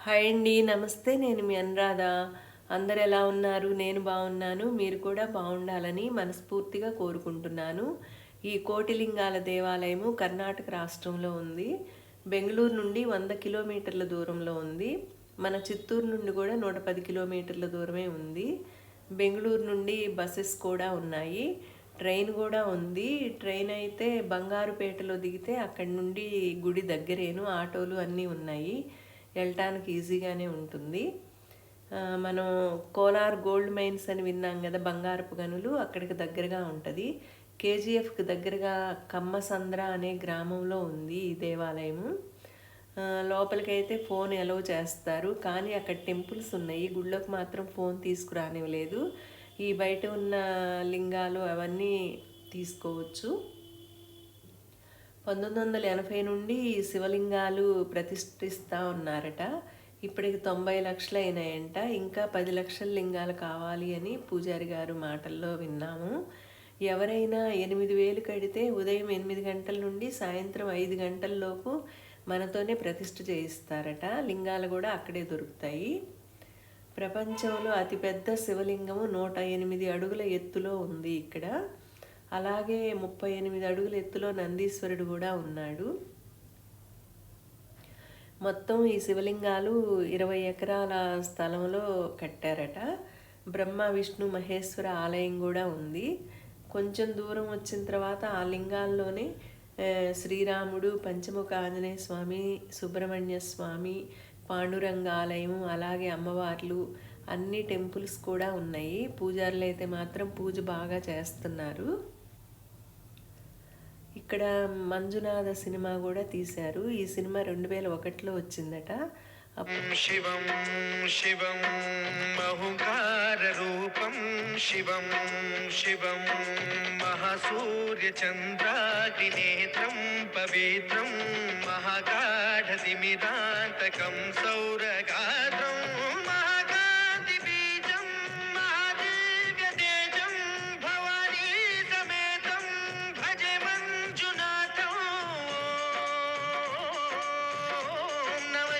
Hi అండి నమస్తే. నేను మీ అనురాధ. అందరు ఎలా ఉన్నారు? నేను బాగున్నాను. మీరు కూడా బాగుండాలని మనస్ఫూర్తిగా కోరుకుంటున్నాను. ఈ కోటిలింగాల దేవాలయము కర్ణాటక రాష్ట్రంలో ఉంది. బెంగళూరు నుండి వంద కిలోమీటర్ల దూరంలో ఉంది. మన చిత్తూరు నుండి కూడా నూట పది కిలోమీటర్ల దూరమే ఉంది. బెంగళూరు నుండి బస్సెస్ కూడా ఉన్నాయి. ట్రైన్ కూడా ఉంది. ట్రైన్ అయితే బంగారుపేటలో దిగితే అక్కడి నుండి గుడి దగ్గరేను. ఆటోలు అన్నీ ఉన్నాయి. వెళ్ళటానికి ఈజీగానే ఉంటుంది. మనం కోలార్ గోల్డ్ మైన్స్ అని విన్నాం కదా బంగారపు గనులు అక్కడికి దగ్గరగా ఉంటుంది. కేజీఎఫ్కి దగ్గరగా కమ్మసంద్ర అనే గ్రామంలో ఉంది ఈ దేవాలయము. లోపలికైతే ఫోన్ ఎలవ్ చేస్తారు కానీ అక్కడ టెంపుల్స్ ఉన్నాయి. గుళ్ళోకి మాత్రం ఫోన్ తీసుకురానివ్వలేదు. ఈ బయట ఉన్న లింగాలు అవన్నీ తీసుకోవచ్చు. పంతొమ్మిది వందల ఎనభై నుండి శివలింగాలు ప్రతిష్ఠిస్తూ ఉన్నారట. ఇప్పటికి తొంభై లక్షలు అయినాయంట ఇంకా పది లక్షల లింగాలు కావాలి అని పూజారి గారు మాటల్లో విన్నాము. ఎవరైనా ఎనిమిది వేలు కడితే ఉదయం ఎనిమిది గంటల నుండి సాయంత్రం ఐదు గంటల్లోపు మనతోనే ప్రతిష్ఠ చేయిస్తారట. లింగాలు కూడా అక్కడే దొరుకుతాయి. ప్రపంచంలో అతిపెద్ద శివలింగము నూట ఎనిమిది అడుగుల ఎత్తులో ఉంది ఇక్కడ. అలాగే ముప్పై ఎనిమిది అడుగుల ఎత్తులో నందీశ్వరుడు కూడా ఉన్నాడు. మొత్తం ఈ శివలింగాలు ఇరవై ఎకరాల స్థలంలో కట్టారట. బ్రహ్మ విష్ణు మహేశ్వర ఆలయం కూడా ఉంది. కొంచెం దూరం వచ్చిన తర్వాత ఆ లింగాల్లోనే శ్రీరాముడు పంచముఖ ఆంజనేయ స్వామి సుబ్రహ్మణ్య స్వామి పాండురంగ ఆలయం అలాగే అమ్మవార్లు అన్ని టెంపుల్స్ కూడా ఉన్నాయి. పూజారులు అయితే మాత్రం పూజ బాగా చేస్తున్నారు. ఇక్కడ మంజునాథ సినిమా కూడా తీశారు. ఈ సినిమా రెండు వేల ఒకటిలో వచ్చిందట శివం శివం బహుకార రూపం. శివం శివం మహాసూర్య చంద్రాది నేత్రం పవిత్రం సిమిదాంతకం సౌరక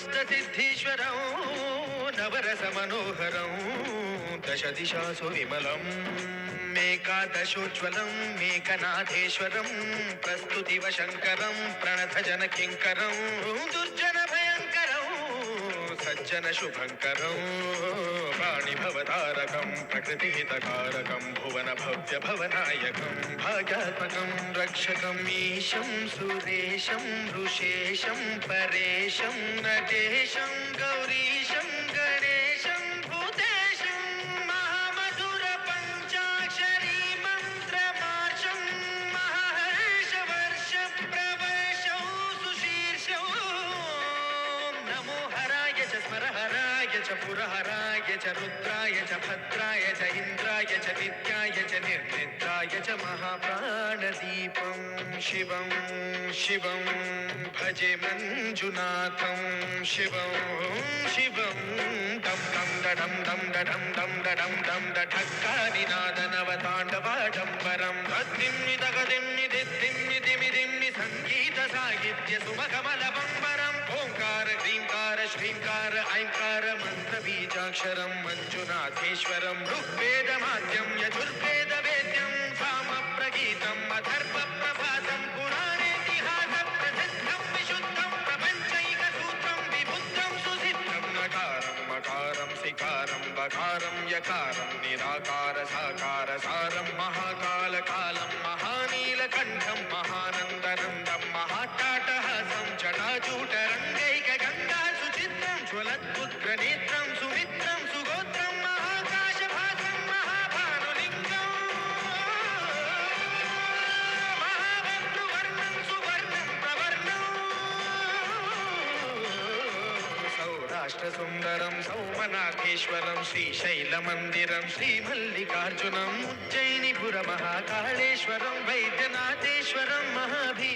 अष्टसिद्धीश्वरौ नवरसमनोहरौ दशदिशासु विमलम् शंकर प्रणथ जन किंकर दुर्जन सज्जन सज्जनशुभङ्करं पाणिभवतारकं प्रकृतिहितकारकं भुवनभव्यभवनायकं भाग्यात्मकं रक्षकम् ईशं सुरेशं ऋषेशं परेशम नटेशं गौरी చ పురహరాయ చ రుద్రాయ చ భద్రాయ చ ఇంద్రాయ చ నిత్యాయ చ నిర్నిద్రాయ చ మహాప్రాణదీపం శివం శివం భజే మంజునాథం శివం శివం. దం డం డడం డం డడం డం డడం డం డఠక్కానినాదనవతాండవాడంబరం తద్దిమ్మి తగదిమ్మి దిద్దిమ్మి దిమి దిమ్మి సంగీత సాహిత్య సుమకమల బంబరం. ఓంకార హ్రీంకార శ్రీంకార ఐంకార బీజాక్షరం మంజునాథేశ్వరం ఋగ్వేదమాద్యం యజుర్వేద వేద్యం సామ ప్రగీతం అధర్వ ప్రభాతం పురాణేతిహాస ప్రసిద్ధం విశుద్ధం ప్రపంచైక సూత్రం విబుద్ధం సుసిద్ధం నకారం మకారం సికారం బకారం యకారం నిరాకార సాకార సారం మహాకాల కాలం మహానీల కంఠం మహానందనందం మహాటాటహాసం జటాజూటరంగైక గంగా సుచిత్రం జ్వలత్వ నేత్రం సుమిత్రం సుగోత్రం మహాకాశభాసం మహాభానులింగం. మహాభద్రువర్ణం సువర్ణం ప్రవర్ణం. సౌరాష్ట్ర సుందరం సౌమనాథేశ్వరం శ్రీశైలమందిరం శ్రీమల్లికార్జునం ఉజ్జయినిపుర మహాకాళేశ్వరం వైద్యనాథేశ్వరం మహాభీ